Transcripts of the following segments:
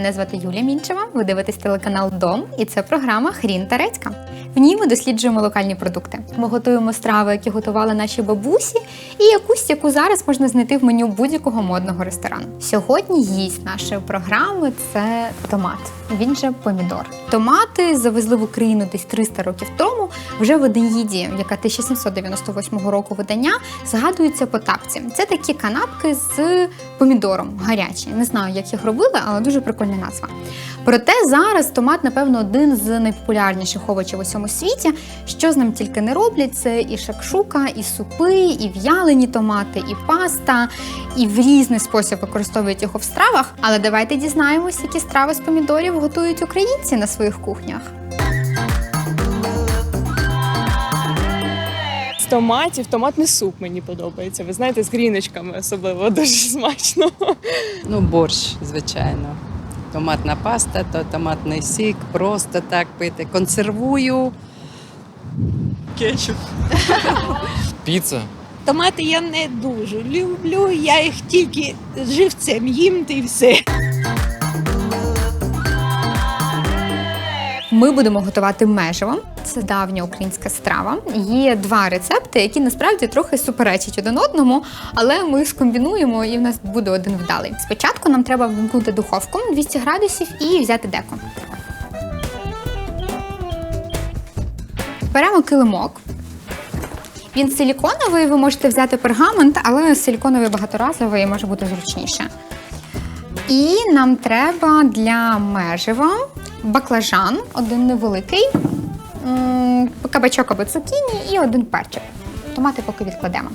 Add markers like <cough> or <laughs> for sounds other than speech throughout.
Мене звати Юлія Мінчева. Ви дивитесь телеканал Дом, і це програма Хрін та Редька. В ній ми досліджуємо локальні продукти. Ми готуємо страви, які готували наші бабусі, і якусь, яку зараз можна знайти в меню будь-якого модного ресторану. Сьогодні їсть нашої програми це томат. Він же помідор. Томати завезли в Україну десь 300 років тому. Вже в Одеїді, яка 1798 року видання, згадується по тапці. Це такі канапки з помідором гарячі. Не знаю, як їх робили, але дуже прикольна назва. Проте зараз томат, напевно, один з найпопулярніших овочів у всьому світі. Що з ним тільки не роблять, це і шакшука, і супи, і в'ялені томати, і паста, і в різний спосіб використовують його в стравах. Але давайте дізнаємось, які страви з помідорів готують українці на своїх кухнях. З томатів томатний суп мені подобається. Ви знаєте, з гріночками особливо дуже <laughs> смачно. Ну, борщ, звичайно. Томатна паста, то томатний сік, просто так пити. Консервую. Кетчуп. Піца. Томати я не дуже люблю, я їх тільки живцем їм та й все. Ми будемо готувати меживо. Це давня українська страва. Є два рецепти, які насправді трохи суперечать один одному, але ми скомбінуємо і в нас буде один вдалий. Спочатку нам треба вимкнути духовку 200 градусів і взяти деко. Беремо килимок. Він силіконовий, ви можете взяти пергамент, але силіконовий багаторазовий може бути зручніше. І нам треба для межива баклажан, один невеликий, кабачок або цукіні і один перчик. Томати поки відкладемо.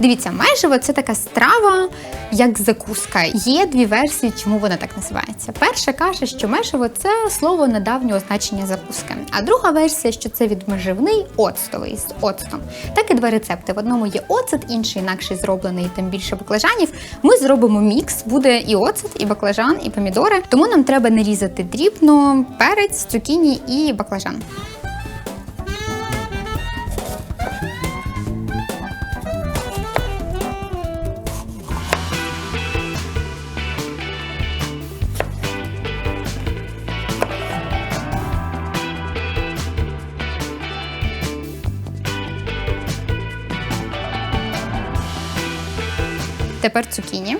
Дивіться, меживо це така страва, як закуска. Є дві версії, чому вона так називається. Перша каже, що меживо це слово недавнього значення закуски. А друга версія, що це відмеживний оцтовий з оцтом. Так і два рецепти. В одному є оцет, інший інакший зроблений, і там більше баклажанів. Ми зробимо мікс, буде і оцет, і баклажан, і помідори. Тому нам треба нарізати дрібно перець, цукіні і баклажан. Тепер цукіні.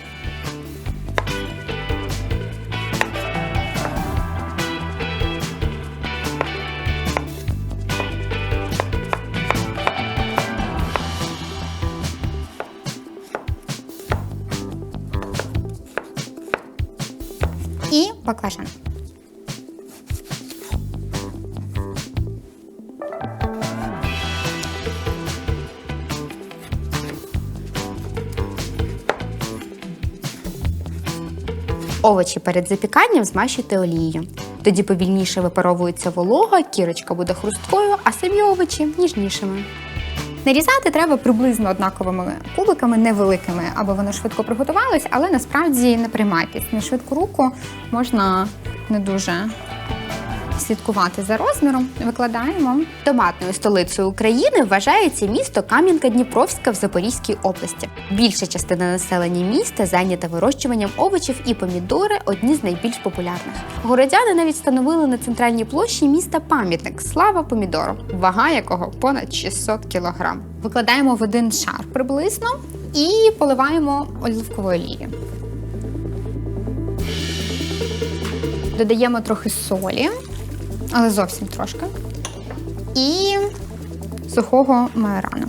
І баклажан. Овочі перед запіканням змащуйте олією. Тоді повільніше випаровується волога, кірочка буде хрусткою, а самі овочі ніжнішими. Нарізати треба приблизно однаковими кубиками, невеликими, аби воно швидко приготувалось, але насправді не приймайтесь. На швидку руку можна не дуже слідкувати за розміром. Викладаємо. Томатною столицею України вважається місто Кам'янка-Дніпровська в Запорізькій області. Більша частина населення міста зайнята вирощуванням овочів і помідори одні з найбільш популярних. Городяни навіть встановили на центральній площі міста пам'ятник Слава помідору, вага якого понад 600 кг. Викладаємо в один шар приблизно і поливаємо оливковою олією. Додаємо трохи солі, але зовсім трошки. І сухого майорану.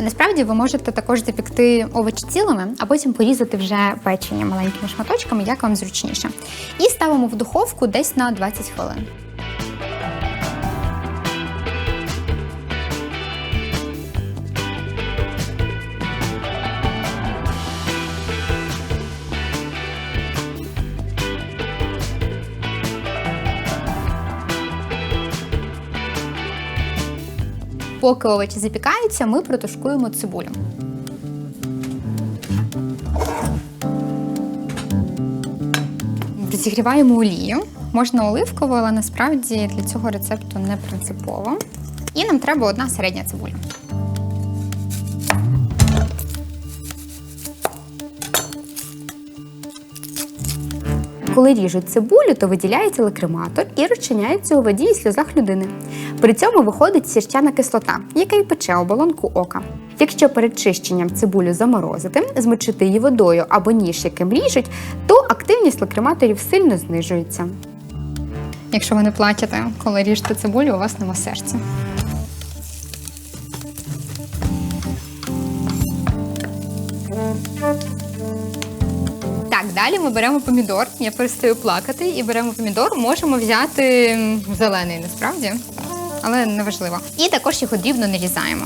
Насправді ви можете також запікти овочі цілими, а потім порізати вже печення маленькими шматочками, як вам зручніше. І ставимо в духовку десь на 20 хвилин. Поки овочі запікаються, ми протушкуємо цибулю. Зігріваємо олію. Можна оливкову, але насправді для цього рецепту не принципово. І нам треба одна середня цибуля. Коли ріжуть цибулю, то виділяється лакриматор і розчиняється у воді і сльозах людини. При цьому виходить сірчана кислота, яка й пече оболонку ока. Якщо перед чищенням цибулю заморозити, змочити її водою або ніж, яким ріжуть, то активність лакриматорів сильно знижується. Якщо ви не плачете, коли ріжете цибулю, у вас нема серця. Так, далі ми беремо помідор. Я перестаю плакати і беремо помідор. Можемо взяти зелений, насправді, але неважливо. І також його дрібно нарізаємо.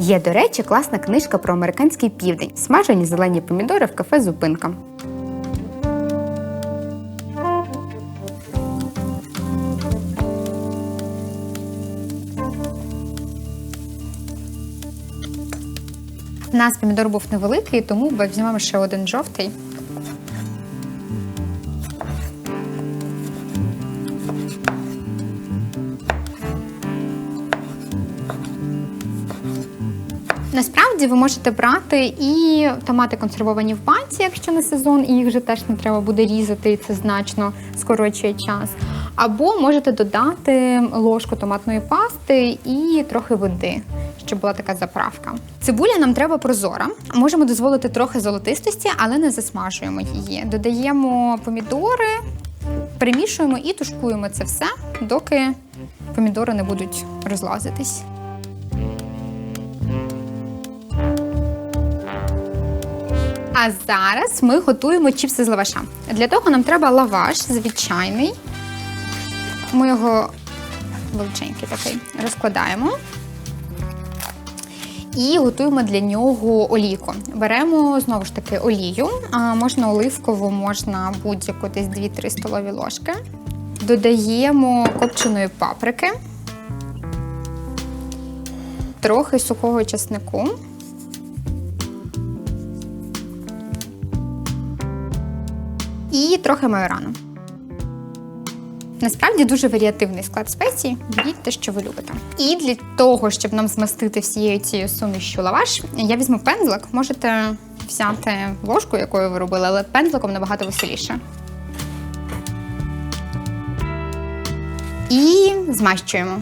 Є, до речі, класна книжка про американський південь. Смажені зелені помідори в кафе Зупинка. Нас помідор був невеликий, тому візьмемо ще один жовтий. Насправді ви можете брати і томати консервовані в банці, якщо не сезон, і їх вже теж не треба буде різати, і це значно скорочує час. Або можете додати ложку томатної пасти і трохи води, щоб була така заправка. Цибуля нам треба прозора. Можемо дозволити трохи золотистості, але не засмажуємо її. Додаємо помідори, перемішуємо і тушкуємо це все, доки помідори не будуть розлазитись. А зараз ми готуємо чіпси з лаваша. Для того нам треба лаваш звичайний. Ми його величенький такий розкладаємо. І готуємо для нього олійку. Беремо знову ж таки олію, можна оливкову, можна будь-яку десь 2-3 столові ложки. Додаємо копченої паприки, трохи сухого чеснику. і трохи майорану. Насправді дуже варіативний склад спецій. Беріть те, що ви любите. І для того, щоб нам змастити всією цією сумішю лаваш, я візьму пензлик. Можете взяти ложку, якою ви робили, але пензликом набагато веселіше. І змащуємо.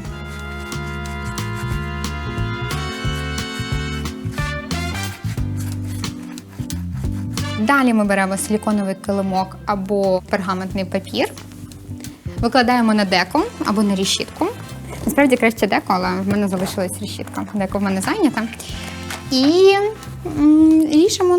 Далі ми беремо силіконовий килимок або пергаментний папір, викладаємо на деко або на рішітку. Насправді краще деко, але в мене залишилась рішітка. Деко в мене зайнята. І м, ріжемо.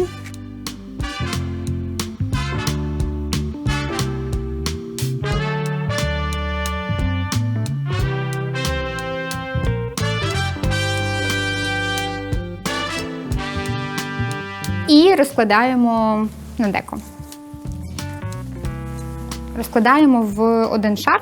І розкладаємо на деко. Розкладаємо в один шар.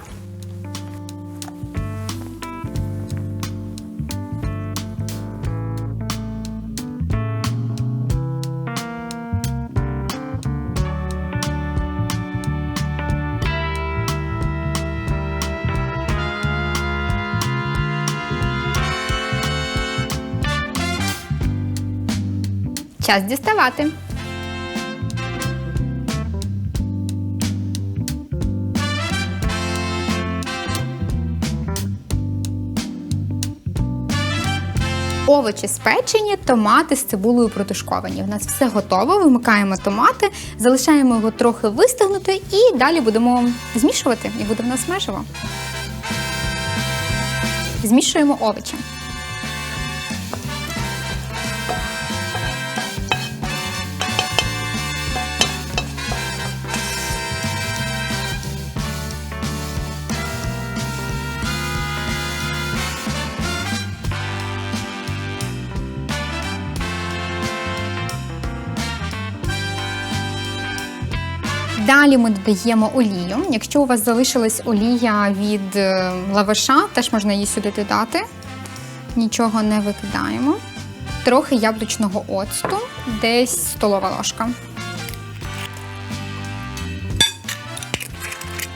Час діставати. Овочі спечені, томати з цибулею протушковані. У нас все готово. Вимикаємо томати, залишаємо його трохи вистигнути і далі будемо змішувати, і буде в нас меживо. Змішуємо овочі. Далі ми додаємо олію. Якщо у вас залишилась олія від е, лаваша, теж можна її сюди додати. Нічого не викидаємо. Трохи яблучного оцту, десь столова ложка.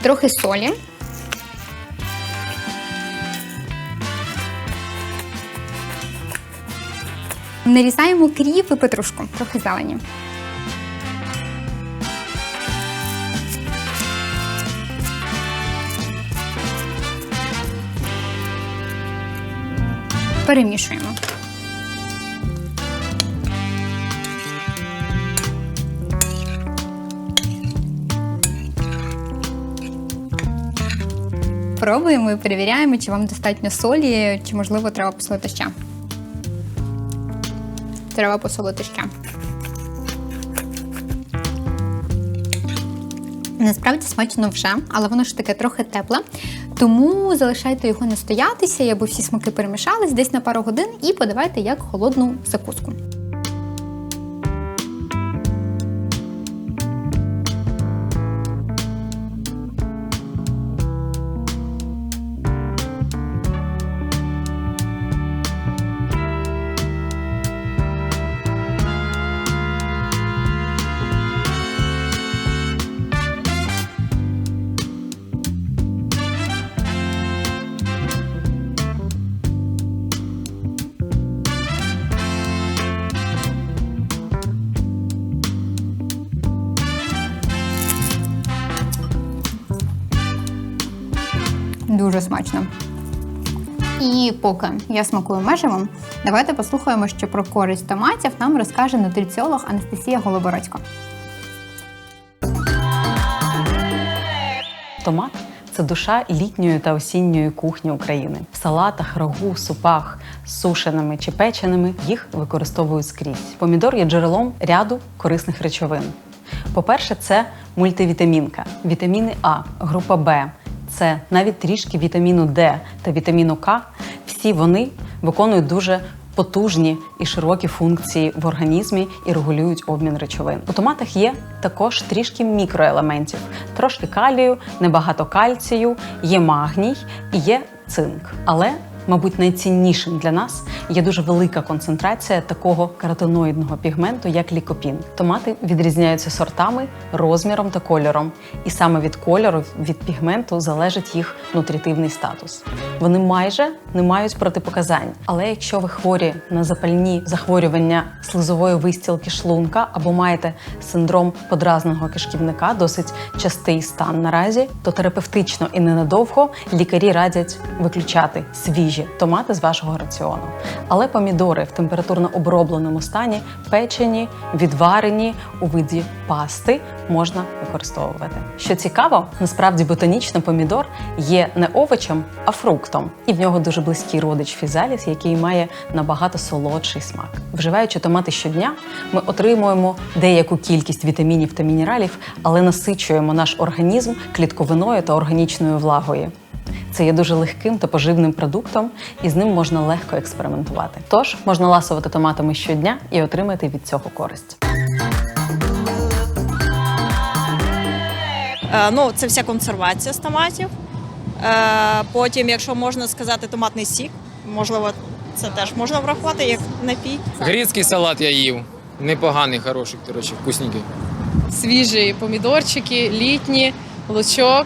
Трохи солі. Нарізаємо кріп і петрушку, трохи зелені. Перемішуємо. Пробуємо і перевіряємо, чи вам достатньо солі, чи можливо треба посолити ще. Треба посолити ще. Насправді смачно вже, але воно ж таке трохи тепле. Тому залишайте його не стоятися, аби всі смаки перемішались десь на пару годин і подавайте як холодну закуску. Дуже смачно. І поки я смакую меживом, давайте послухаємо, що про користь томатів нам розкаже нутриціолог Анастасія Голобородько. Томат це душа літньої та осінньої кухні України. В салатах, рагу, супах, сушеними чи печеними їх використовують скрізь. Помідор є джерелом ряду корисних речовин. По-перше, це мультивітамінка, вітаміни А, група Б, С, навіть трішки вітаміну Д та вітаміну К. Всі вони виконують дуже потужні і широкі функції в організмі і регулюють обмін речовин. У томатах є також трішки мікроелементів, трошки калію, небагато кальцію, є магній і є цинк. Але Мабуть, найціннішим для нас є дуже велика концентрація такого каротиноїдного пігменту, як лікопін. Томати відрізняються сортами, розміром та кольором, і саме від кольору, від пігменту залежить їх нутритивний статус. Вони майже не мають протипоказань. Але якщо ви хворі на запальні захворювання слизової вистілки шлунка або маєте синдром подразненого кишківника, досить частий стан наразі, то терапевтично і ненадовго лікарі радять виключати свіжі томати з вашого раціону. Але помідори в температурно обробленому стані, печені, відварені у виді пасти можна використовувати. Що цікаво, насправді ботанічно помідор є не овочем, а фруктом, і в нього дуже близький родич фізаліс, який має набагато солодший смак. Вживаючи томати щодня, ми отримуємо деяку кількість вітамінів та мінералів, але насичуємо наш організм клітковиною та органічною влагою. Це є дуже легким та поживним продуктом, і з ним можна легко експериментувати. Тож можна ласувати томатами щодня і отримати від цього користь. Е, Ну, це вся консервація з томатів. Е, Потім, якщо можна сказати, томатний сік, можливо, це теж можна врахувати як напій. Грецький салат я їв. Непоганий, хороший, коротше, вкусненький. Свіжі помідорчики, літні, лучок.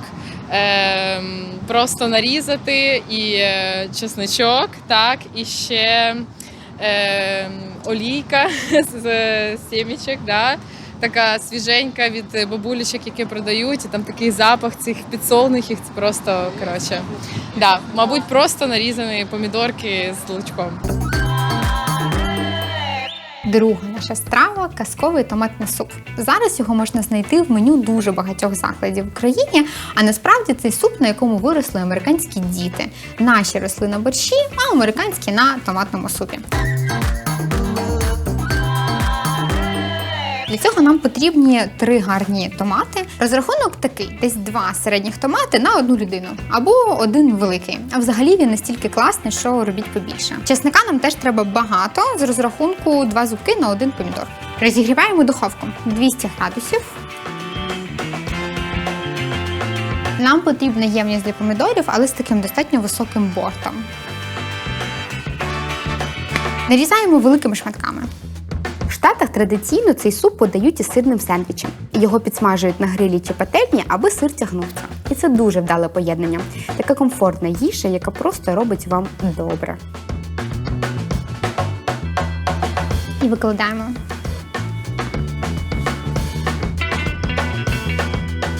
Ем, просто нарізати і е, чесничок, так, і ще ем, олійка <laughs> з е, сімічок, да, така свіженька від бабулечок, які продають, і там такий запах цих підсолнухів, це просто коротше. Да, мабуть, просто нарізані помідорки з лучком. Друга наша страва казковий томатний суп. Зараз його можна знайти в меню дуже багатьох закладів в Україні. А насправді цей суп, на якому виросли американські діти. Наші росли на борщі, а американські на томатному супі. Для цього нам потрібні три гарні томати. Розрахунок такий: десь два середніх томати на одну людину, або один великий. А взагалі він настільки класний, що робіть побільше. Чесника нам теж треба багато з розрахунку два зубки на один помідор. Розігріваємо духовку 200 градусів. Нам потрібна ємність для помідорів, але з таким достатньо високим бортом. Нарізаємо великими шматками. Штатах традиційно цей суп подають із сирним сендвічем. Його підсмажують на грилі чи пательні, аби сир тягнувся. І це дуже вдале поєднання. Така комфортна їжа, яка просто робить вам добре. І викладаємо.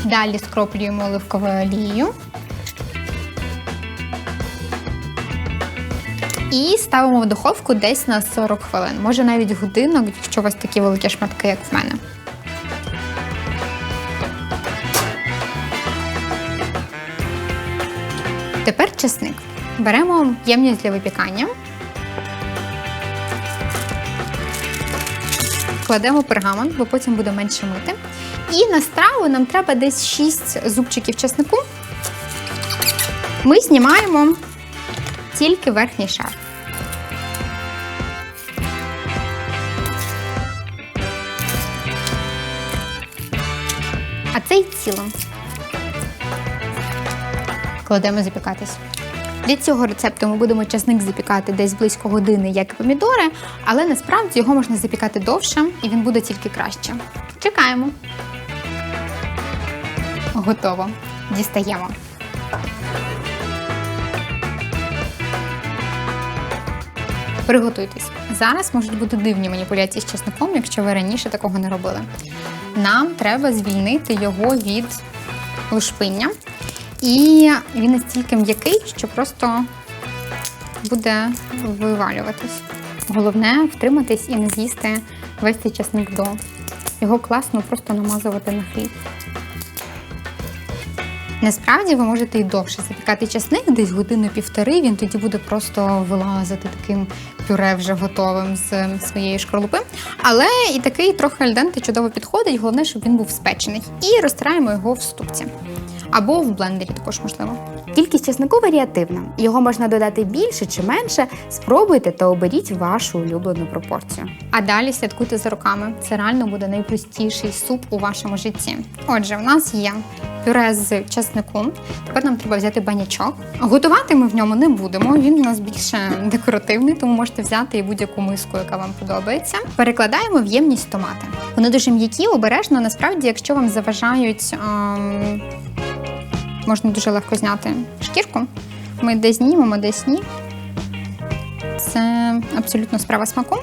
Далі скроплюємо оливковою олією. І ставимо в духовку десь на 40 хвилин, може навіть годинок, якщо у вас такі великі шматки, як в мене. Тепер чесник. Беремо ємність для випікання. Кладемо пергамент, бо потім буде менше мити. І на страву нам треба десь 6 зубчиків чеснику. Ми знімаємо тільки верхній шар. А цей цілим кладемо запікатись. Для цього рецепту ми будемо часник запікати десь близько години, як і помідори, але насправді його можна запікати довше і він буде тільки краще. Чекаємо. Готово. Дістаємо. Приготуйтесь. Зараз можуть бути дивні маніпуляції з чесником, якщо ви раніше такого не робили. Нам треба звільнити його від лушпиння. І він настільки м'який, що просто буде вивалюватись. Головне втриматись і не з'їсти весь цей часник до. Його класно просто намазувати на хліб. Насправді ви можете і довше запікати часник, десь годину-півтори, він тоді буде просто вилазити таким пюре вже готовим з своєї шкарлупи. Але і такий трохи альденте чудово підходить, головне, щоб він був спечений. І розтираємо його в ступці. Або в блендері також можливо. Кількість чеснику варіативна. Його можна додати більше чи менше. Спробуйте та оберіть вашу улюблену пропорцію. А далі слідкуйте за руками. Це реально буде найпростіший суп у вашому житті. Отже, у нас є пюре з чеснику. Тепер нам треба взяти банячок. Готувати ми в ньому не будемо. Він у нас більше декоративний, тому можете взяти і будь-яку миску, яка вам подобається. Перекладаємо в ємність томати. Вони дуже м'які, обережно. Насправді, якщо вам заважають. Ем... Можна дуже легко зняти шкірку. Ми десь знімемо, десь ні. Це абсолютно справа смаку.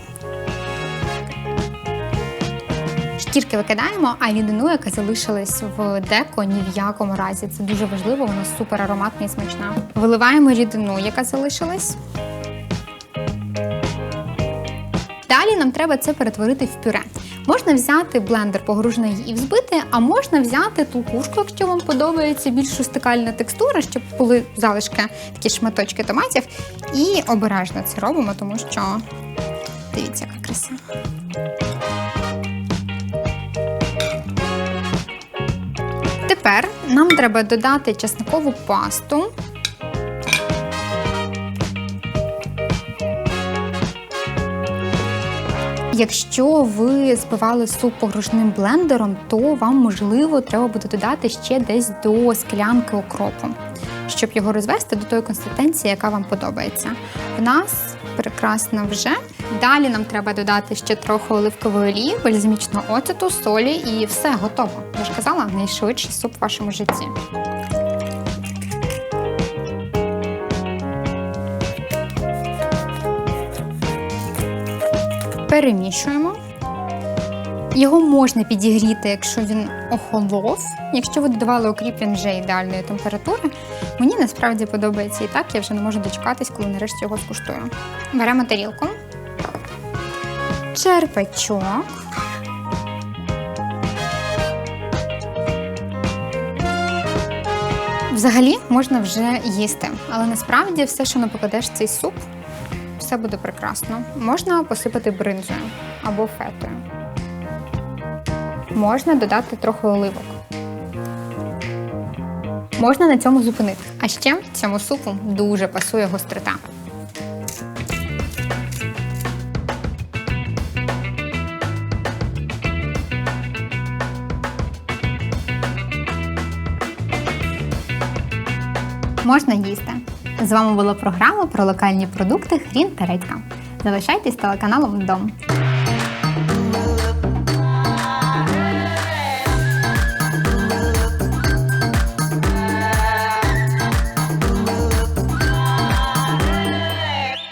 Шкірки викидаємо, а рідину, яка залишилась в деко, ні в якому разі. Це дуже важливо, вона супер ароматна і смачна. Виливаємо рідину, яка залишилась. Нам треба це перетворити в пюре. Можна взяти блендер, погружений і взбити, а можна взяти толкушку, якщо вам подобається більш рустикальна текстура, щоб були залишки, такі шматочки томатів. І обережно це робимо, тому що дивіться, яка краса. Тепер нам треба додати чесникову пасту. Якщо ви збивали суп погружним блендером, то вам можливо треба буде додати ще десь до склянки окропу, щоб його розвести до тої консистенції, яка вам подобається. В нас прекрасно вже. Далі нам треба додати ще трохи оливкової олії, бальзамічного оцету, солі і все готово. Я ж казала, найшвидший суп в вашому житті. Перемішуємо. Його можна підігріти, якщо він охолов. Якщо ви додавали окріп, він вже ідеальної температури. Мені насправді подобається і так, я вже не можу дочекатись, коли нарешті його скуштую. Беремо тарілку, черпачок. Взагалі можна вже їсти, але насправді все, що не покладеш цей суп, все буде прекрасно. Можна посипати бринзою або фетою. Можна додати трохи оливок. Можна на цьому зупинити. А ще цьому супу дуже пасує гострота. Можна їсти. З вами була програма про локальні продукти Хрін та Редька. Залишайтесь телеканалом Дом.